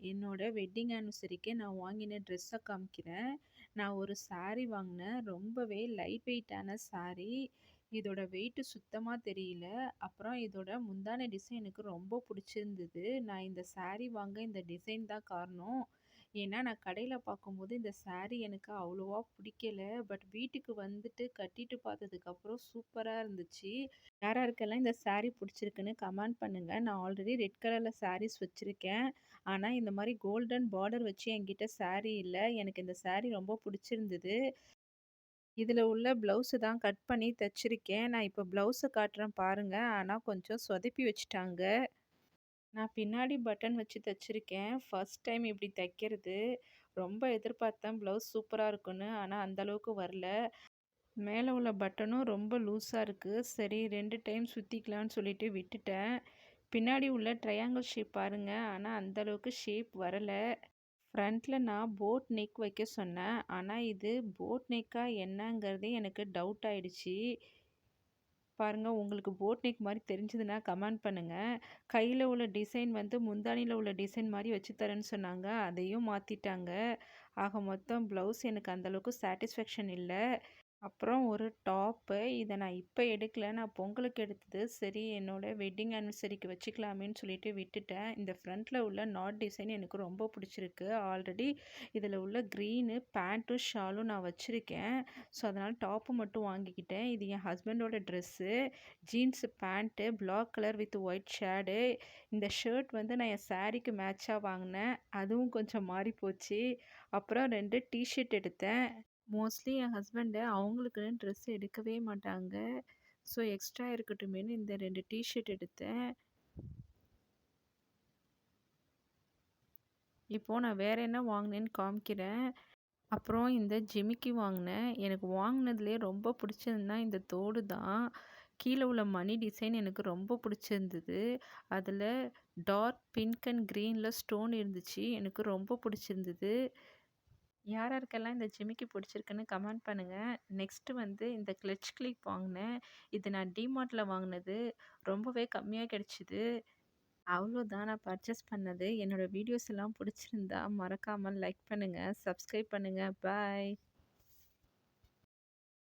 என்னோடய வெட்டிங் ஆனிவர்சரிக்கு நான் வாங்கின ட்ரெஸ்ஸை காமிக்கிறேன். நான் ஒரு saree வாங்கினேன். ரொம்பவே லைட் வெயிட்டான saree. இதோட வெயிட்டு சுத்தமாக தெரியல. அப்புறம் இதோட முந்தான டிசைன் எனக்கு ரொம்ப பிடிச்சிருந்தது. நான் இந்த saree வாங்க இந்த டிசைன் தான் காரணம். ஏன்னா நான் கடையில் பார்க்கும்போது இந்த சாரீ எனக்கு அவ்வளோவா பிடிக்கல. பட் வீட்டுக்கு வந்துட்டு கட்டிட்டு பார்த்ததுக்கப்புறம் சூப்பராக இருந்துச்சு. யார் யாருக்கெல்லாம் இந்த சாரீ பிடிச்சிருக்குன்னு கமெண்ட் பண்ணுங்கள் நான் ஆல்ரெடி ரெட் கலரில் சாரீஸ் வச்சுருக்கேன். ஆனால் இந்த மாதிரி கோல்டன் பார்டர் வச்சு என்கிட்ட சாரீ இல்லை. எனக்கு இந்த சாரீ ரொம்ப பிடிச்சிருந்தது. இதில் உள்ள ப்ளவுஸு தான் கட் பண்ணி தைச்சிருக்கேன். நான் இப்போ ப்ளவுஸை காட்டுறேன் பாருங்கள் ஆனால் கொஞ்சம் சொதப்பி வச்சுட்டாங்க. நான் பின்னாடி பட்டன் வச்சு தைச்சிருக்கேன். ஃபர்ஸ்ட் டைம் இப்படி தைக்கிறது ரொம்ப எதிர்பார்த்தேன். ப்ளவுஸ் சூப்பராக இருக்குன்னு. ஆனால் அந்தளவுக்கு வரல. மேலே உள்ள பட்டனும் ரொம்ப லூஸாக இருக்குது சரி ரெண்டு டைம் சுற்றிக்கலான்னு சொல்லிட்டு விட்டுட்டேன். பின்னாடி உள்ள ட்ரையாங்கிள் ஷேப் பாருங்கள் ஆனால் அந்தளவுக்கு ஷேப் வரலை. ஃப்ரண்ட்டில் நான் போட் நெக் வைக்க சொன்னேன். ஆனால் இது போட் நெக்கா என்னங்கிறதே எனக்கு டவுட் ஆயிடுச்சு. பாருங்கள் உங்களுக்கு போட் நெக் மாதிரி தெரிஞ்சதுன்னா கமெண்ட் பண்ணுங்கள் கையில் உள்ள டிசைன் வந்து முந்தானியில் உள்ள டிசைன் மாதிரி வச்சு தரேன்னு சொன்னாங்க. அதையும் மாற்றிட்டாங்க ஆக மொத்தம் ப்ளவுஸ் எனக்கு அந்தளவுக்கு சாட்டிஸ்ஃபேக்ஷன் இல்லை. அப்புறம் ஒரு டாப்பு. இதை நான் இப்போ எடுக்கல. நான் பொங்கலுக்கு எடுத்தது சரி என்னோடய வெட்டிங் ஆனிவர்சரிக்கு வச்சுக்கலாமேன்னு சொல்லிட்டு விட்டுட்டேன். இந்த ஃப்ரண்ட்டில் உள்ள நாட் டிசைன் எனக்கு ரொம்ப பிடிச்சிருக்கு. ஆல்ரெடி இதில் உள்ள க்ரீனு பேண்ட்டும் ஷாலும் நான் வச்சுருக்கேன். ஸோ அதனால் டாப்பு மட்டும் வாங்கிக்கிட்டேன். இது என் ஹஸ்பண்டோட dress. Jeans pant black colour with white shade. இந்த ஷர்ட் வந்து நான் என் சாரீக்கு மேட்சாக வாங்கினேன். அதுவும் கொஞ்சம் மாறி போச்சு அப்புறம் ரெண்டு டிஷர்ட் எடுத்தேன். மோஸ்ட்லி என் ஹஸ்பண்டு அவங்களுக்குன்னு ட்ரெஸ் எடுக்கவே மாட்டாங்க. ஸோ எக்ஸ்ட்ரா இருக்கட்டுமேனு இந்த ரெண்டு டிஷர்ட் எடுத்தேன். இப்போது நான் வேறு என்ன வாங்கினேன்னு காமிக்கிறேன். அப்புறம் இந்த ஜிமிக்கி வாங்கினேன். எனக்கு வாங்கினதுலேயே ரொம்ப பிடிச்சதுன்னா இந்த தோடு தான். கீழே உள்ள மணி டிசைன் எனக்கு ரொம்ப பிடிச்சிருந்தது. அதில் டார்க் பிங்க் அண்ட் க்ரீனில் ஸ்டோன் இருந்துச்சு. எனக்கு ரொம்ப பிடிச்சிருந்தது. யார் யாருக்கெல்லாம் இந்த ஜிமிக்கி பிடிச்சிருக்குன்னு கமெண்ட் பண்ணுங்கள் நெக்ஸ்ட்டு வந்து இந்த கிளச் கிளிக் வாங்கினேன். இது நான் டிமார்ட்டில் வாங்கினது. ரொம்பவே கம்மியாக கிடச்சிது. அவ்வளோதான் நான் பர்ச்சேஸ் பண்ணது. என்னோடய வீடியோஸ் எல்லாம் பிடிச்சிருந்தா மறக்காமல் லைக் பண்ணுங்கள் சப்ஸ்கிரைப் பண்ணுங்கள் பாய்